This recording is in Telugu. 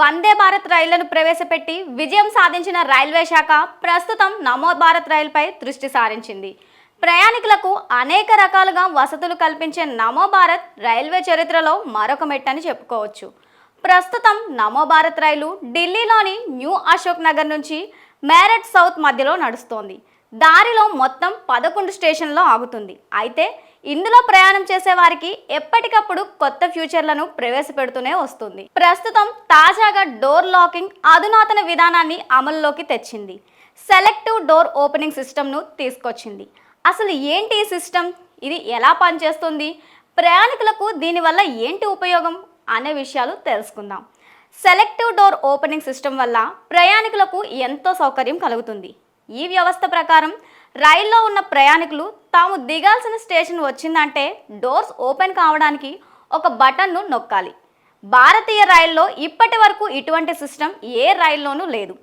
వందే భారత్ రైళ్ళను ప్రవేశపెట్టి విజయం సాధించిన రైల్వే శాఖ ప్రస్తుతం నమో భారత్ రైలుపై దృష్టి సారించింది. ప్రయాణికులకు అనేక రకాలుగా వసతులు కల్పించే నమో భారత్ రైల్వే చరిత్రలో మరొక మెట్టని చెప్పుకోవచ్చు. ప్రస్తుతం నమో భారత్ రైలు ఢిల్లీలోని న్యూ అశోక్ నగర్ నుంచి మేరట్ సౌత్ మధ్యలో నడుస్తోంది. దారిలో మొత్తం పదకొండు స్టేషన్లో ఆగుతుంది. అయితే ఇందులో ప్రయాణం చేసే వారికి ఎప్పటికప్పుడు కొత్త ఫ్యూచర్లను ప్రవేశపెడుతూనే వస్తుంది. ప్రస్తుతం తాజాగా డోర్ లాకింగ్ అధునాతన విధానాన్ని అమల్లోకి తెచ్చింది. సెలెక్టివ్ డోర్ ఓపెనింగ్ సిస్టమ్ను తీసుకొచ్చింది. అసలు ఏంటి ఈ సిస్టమ్? ఇది ఎలా పనిచేస్తుంది? ప్రయాణికులకు దీనివల్ల ఏంటి ఉపయోగం? అనే విషయాలు తెలుసుకుందాం. సెలెక్టివ్ డోర్ ఓపెనింగ్ సిస్టమ్ వల్ల ప్రయాణికులకు ఎంతో సౌకర్యం కలుగుతుంది. ఈ వ్యవస్థ ప్రకారం రైల్లో ఉన్న ప్రయాణికులు తాము దిగాల్సిన స్టేషన్ వచ్చిందంటే డోర్స్ ఓపెన్ కావడానికి ఒక బటన్ను నొక్కాలి. భారతీయ రైల్లో ఇప్పటి వరకు ఇటువంటి సిస్టమ్ ఏ రైల్లోనూ లేదు.